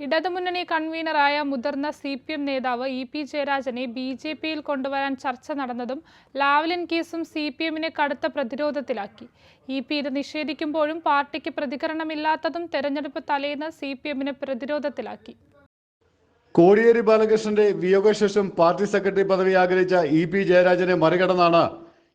ഇടതുമുന്നണി കൺവീനറായ മുതിർന്ന സി പി എം നേതാവ് ഇ പി ജയരാജനെ ബി ജെ പിയിൽ കൊണ്ടുവരാൻ ചർച്ച നടന്നതും ലാവ്ലിൻ കേസും സി പി എമ്മിനെ കടുത്ത പ്രതിരോധത്തിലാക്കി. ഇ പി ഇത് നിഷേധിക്കുമ്പോഴും പാർട്ടിക്ക് പ്രതികരണമില്ലാത്തതും തെരഞ്ഞെടുപ്പ് തലേന്ന് സി പി എമ്മിനെ പ്രതിരോധത്തിലാക്കി. കോടിയേരി ബാലകൃഷ്ണന്റെ വിയോഗശേഷം പാർട്ടി സെക്രട്ടറി പദവി ആഗ്രഹിച്ച ഇ പി ജയരാജനെ മറികടന്നാണ്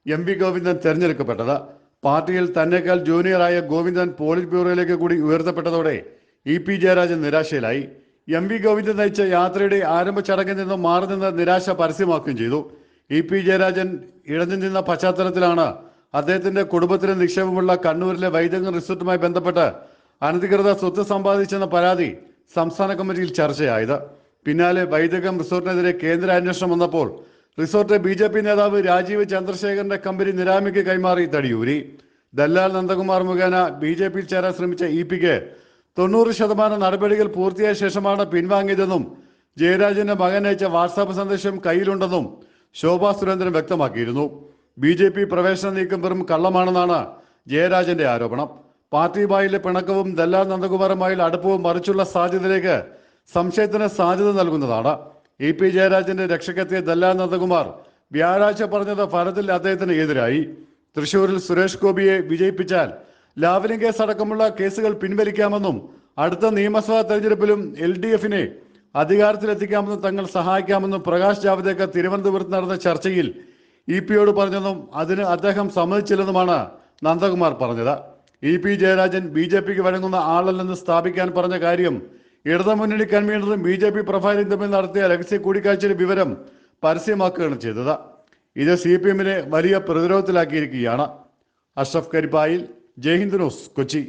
എം വി ഗോവിന്ദൻ തെരഞ്ഞെടുക്കപ്പെട്ടത്. പാർട്ടിയിൽ തന്നെക്കാൾ ജൂനിയറായ ഗോവിന്ദൻ പോളിറ്റ് ബ്യൂറോയിലേക്ക് കൂടി ഉയർത്തപ്പെട്ടതോടെ ഇ പി ജയരാജൻ നിരാശയിലായി. എം വി ഗോവിന്ദൻ നയിച്ച യാത്രയുടെ ആരംഭ ചടങ്ങിൽ നിന്നും മാറി നിന്ന് നിരാശ പരസ്യമാക്കുകയും ചെയ്തു. ഇ പി ജയരാജൻ ഇഴഞ്ഞു നിന്ന പശ്ചാത്തലത്തിലാണ് അദ്ദേഹത്തിന്റെ കുടുംബത്തിന് നിക്ഷേപമുള്ള കണ്ണൂരിലെ വൈദ്യങ്ങൻ റിസോർട്ടുമായി ബന്ധപ്പെട്ട് അനധികൃത സ്വത്ത് സമ്പാദിച്ചെന്ന പരാതി സംസ്ഥാന കമ്മിറ്റിയിൽ ചർച്ചയായത്. പിന്നാലെ വൈദകം റിസോർട്ടിനെതിരെ കേന്ദ്ര അന്വേഷണം വന്നപ്പോൾ റിസോർട്ട് ബി ജെ പി നേതാവ് രാജീവ് ചന്ദ്രശേഖരന്റെ കമ്പനി നിരാമിക്ക് കൈമാറി തടിയൂരി. ദല്ലാൽ നന്ദകുമാർ മുഖേന ബി ജെ പിയിൽ ചേരാൻ ശ്രമിച്ച ഇ പിക്ക് തൊണ്ണൂറ് ശതമാനം നടപടികൾ പൂർത്തിയായ ശേഷമാണ് പിൻവാങ്ങിയതെന്നും ജയരാജന്റെ മകൻ അയച്ച വാട്സാപ്പ് സന്ദേശം കയ്യിലുണ്ടെന്നും ശോഭാ സുരേന്ദ്രൻ വ്യക്തമാക്കിയിരുന്നു. ബി ജെ പി പ്രവേശന നീക്കം വെറും കള്ളമാണെന്നാണ് ജയരാജന്റെ ആരോപണം. പാർട്ടിയുമായുള്ള പിണക്കവും ദല്ലാൽ നന്ദകുമാറുമായുള്ള അടുപ്പവും മറിച്ചുള്ള സാധ്യതയിലേക്ക് സംശയത്തിന് സാധ്യത നൽകുന്നതാണ്. ഇ പി ജയരാജന്റെ രക്ഷക്കെത്തിയ ദല്ലാൽ നന്ദകുമാർ വ്യാഴാഴ്ച പറഞ്ഞത് ഫലത്തിൽ അദ്ദേഹത്തിന് എതിരായി. തൃശൂരിൽ സുരേഷ് ഗോപിയെ വിജയിപ്പിച്ചാൽ ലാവലിംഗ് കേസ് അടക്കമുള്ള കേസുകൾ പിൻവലിക്കാമെന്നും അടുത്ത നിയമസഭാ തെരഞ്ഞെടുപ്പിലും എൽ ഡി എഫിനെ അധികാരത്തിലെത്തിക്കാമെന്നും തങ്ങൾ സഹായിക്കാമെന്നും പ്രകാശ് ജാവ്ദേക്കർ തിരുവനന്തപുരത്ത് നടന്ന ചർച്ചയിൽ ഇ പിയോട് പറഞ്ഞെന്നും അതിന് അദ്ദേഹം സമ്മതിച്ചില്ലെന്നുമാണ് നന്ദകുമാർ പറഞ്ഞത്. E P Jayarajan B J പിക്ക് വഴങ്ങുന്ന ആളല്ലെന്ന് സ്ഥാപിക്കാൻ പറഞ്ഞ കാര്യം ഇടതുമുന്നണി കൺവീനറും ബി ജെ പി പ്രൊഫൈലും തമ്മിൽ നടത്തിയ രഹസ്യ കൂടിക്കാഴ്ചയുടെ വിവരം പരസ്യമാക്കുകയാണ് ചെയ്തത്. ഇത് സി പി എമ്മിനെ വലിയ പ്രതിരോധത്തിലാക്കിയിരിക്കുകയാണ്. അഷ്റഫ് കരിപ്പായിൽ ജയ്ഹിന്ദ് ന്യൂസ് കൊച്ചി